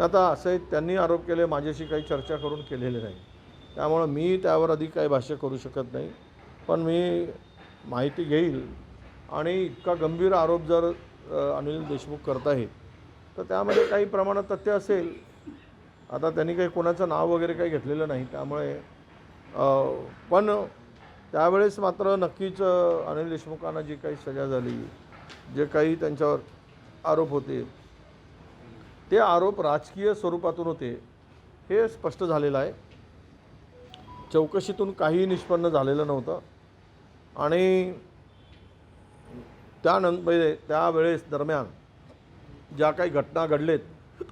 आता असंही त्यांनी आरोप केले माझ्याशी काही चर्चा करून केलेले नाही. त्यामुळं मी त्यावर अधिक काही भाष्य करू शकत नाही. पण मी माहिती घेईल. आणि इतका गंभीर आरोप जर अनिल देशमुख करत आहेत तर त्यामध्ये काही प्रमाणात तथ्य असेल. आता त्यांनी काही कोणाचं नाव वगैरे काही घेतलेलं नाही त्यामुळे पण त्यावेळेस मात्र नक्कीच अनिल देशमुखांना जी काही सजा झाली जे काही त्यांच्यावर आरोप होते ते आरोप राजकीय स्वरूपातून होते हे स्पष्ट झालेलं आहे. चौकशीतून काहीही निष्पन्न झालेलं नव्हतं. आणि त्यानंतर म्हणजे त्यावेळेस दरम्यान ज्या काही घटना घडलेत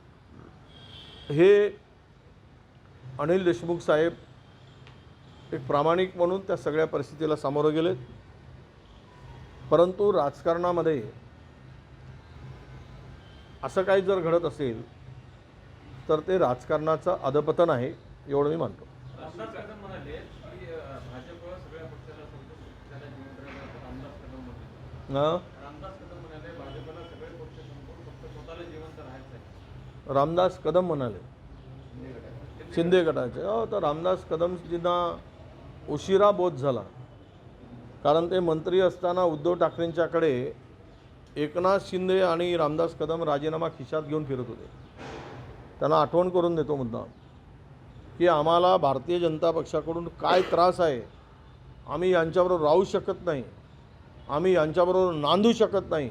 हे अनिल देशमुख साहेब एक प्रामाणिक म्हणून त्या सगळ्या परिस्थितीला सामोरं गेलेत. परंतु राजकारणामध्ये असं काही जर घडत असेल तर ते राजकारणाचं अधपतन आहे एवढं मी मानतो. रामदास कदम म्हणाले शिंदे गटाचे. हो तर रामदास कदमजींना उशिरा बोध झाला. कारण ते मंत्री असताना उद्धव ठाकरेंच्याकडे एकनाथ शिंदे आणि रामदास कदम राजीनामा खिशात घेऊन फिरत होते. त्यांना आठवण करून देतो मुद्दा की आम्हाला भारतीय जनता पक्षाकडून काय त्रास आहे आम्ही यांच्याबरोबर राहू शकत नाही आम्ही यांच्याबरोबर नांदू शकत नाही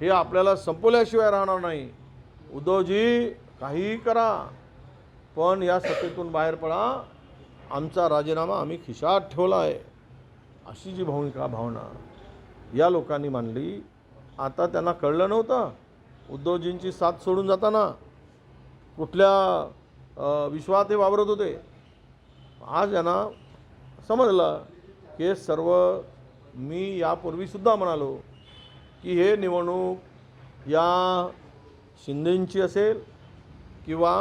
हे आपल्याला संपवल्याशिवाय राहणार नाही. उद्धवजी काहीही करा पण या सत्तेतून बाहेर पडा. आमचा राजीनामा आम्ही खिशात ठेवला आहे. अशी जी भूमिका भावना या लोकांनी मांडली आता त्यांना कळलं नव्हतं. उद्धवजींची साथ सोडून जाताना कुठल्या विश्वात हे वावरत होते. आज यांना समजलं की हे सर्व मी यापूर्वीसुद्धा म्हणालो की हे निवडणूक या शिंदेंची असेल किंवा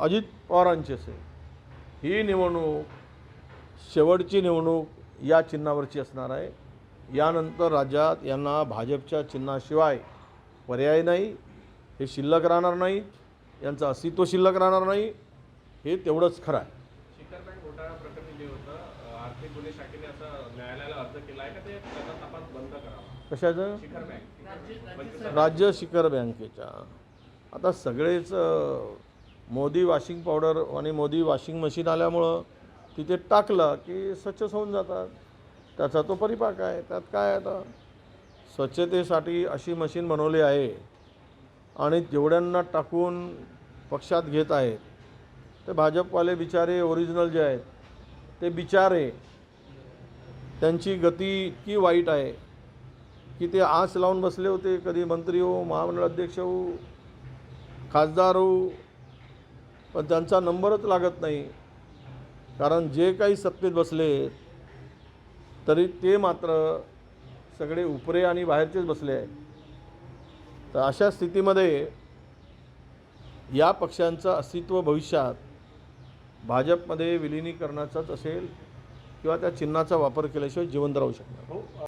अजित पवारांची असेल. ही निवडणूक शेवटची निवडणूक या चिन्हावरची असणार आहे. यानंतर राज्यात यांना भाजपच्या चिन्हाशिवाय पर्याय नाही हे शिल्लक राहणार नाही यांचं अस्तित्व शिल्लक राहणार नाही हे तेवढंच खरं आहे. शिखर बँक घोटाळा प्रकरणी जे होतं अ, आर्थिक गुन्हे शाखेने असं न्यायालयाला अर्ज केला आहे का? ते त्याचा तपास बंद करावा. कशाचं? शिखर बँक राज्य शिखर बँकेच्या. आता सगळेच मोदी वॉशिंग पावडर आणि मोदी वॉशिंग मशीन आल्यामुळं तिथे टाकलं की स्वच्छ होऊन जातात. त्याचा तो परिपाक आहे. त्यात काय आता? स्वच्छतेसाठी अशी मशीन बनवली आहे आणि जेवढ्यांना टाकून पक्षात घेत आहेत ते भाजपवाले बिचारे ओरिजिनल जे आहेत ते बिचारे त्यांची गती इतकी वाईट आहे की ते आस लावून बसले होते. कधी मंत्री हो महामंडळ अध्यक्ष हो खासदार हो पण त्यांचा नंबरच लागत नाही. कारण जे काही सत्तेत बसले तरी ते मात्र सगळे उपरे आणि बाहेरचेच बसले आहेत. तर अशा स्थितीमध्ये या पक्षांचं अस्तित्व भविष्यात भाजपमध्ये विलिनीकरणाचाच असेल किंवा त्या चिन्हाचा वापर केल्याशिवाय जिवंत राहू शकणार. हो.